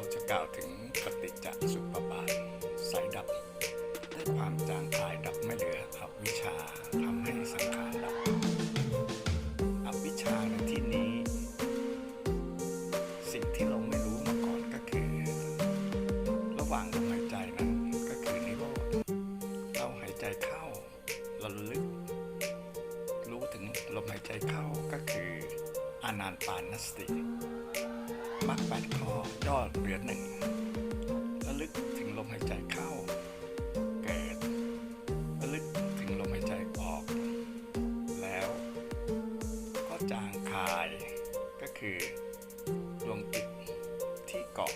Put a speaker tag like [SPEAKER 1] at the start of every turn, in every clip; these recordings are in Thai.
[SPEAKER 1] เราจะกล่าวถึงปฏิจจสุปบาทสายดับ ความจางคายดับไม่เหลืออวิชชาทำให้สังขารดับอวิชชาในที่นี้ สิ่งที่เราไม่รู้มาก่อนก็คือ ระหว่างลมหายใจนั้นก็คือนิโรธเราหายใจเข้าเราระลึก รู้ถึงลมหายใจเข้าก็คืออานาปานสติ มรรคแปดข้อย่อเหลือหนึ่งระลึกถึงลมหายใจเข้า เกิดระลึกถึงลมหายใจออก แล้วก็จางคายก็คือดวงจิตที่เกาะ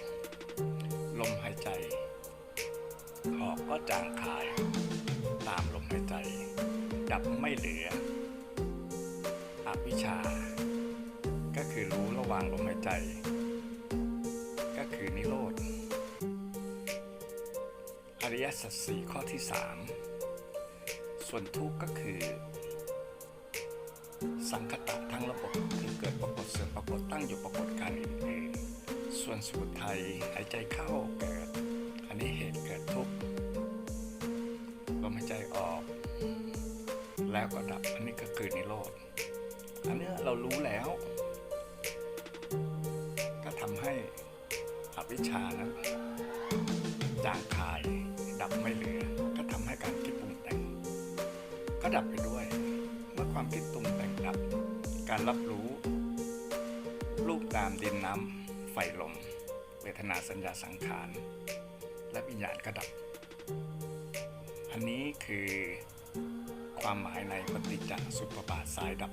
[SPEAKER 1] ลมหายใจออกก็จางคาย ตามลมหายใจดับไม่เหลืออวิชชา ก็คือรู้ระหว่างลมหายใจ นิโรธ อริยสัจสี่ข้อที่สามส่วนทุกข์ก็คือ สังคตะทั้งระบบคือเกิดปรากฏเสื่อมปรากฏตั้งอยู่ปรากฏการอื่นๆส่วนสมุทัยหายใจเข้าเกิด อันนี้เหตุเกิดทุกข์ลมหายใจออก แล้วก็ดับอันนี้ก็คือนิโรธอันนี้เรารู้แล้ว วิชชานั้นจางคายดับไม่เหลือ ก็ทำให้การคิดปรุงแต่ง ก็ดับไปด้วย เมื่อความคิดปรุงแต่งดับ การรับรู้รูปตามดินน้ำไฟลม เวทนาสัญญาสังขาร และวิญญาณก็ดับ อันนี้คือความหมายในปฏิจจสุปบาทสายดับ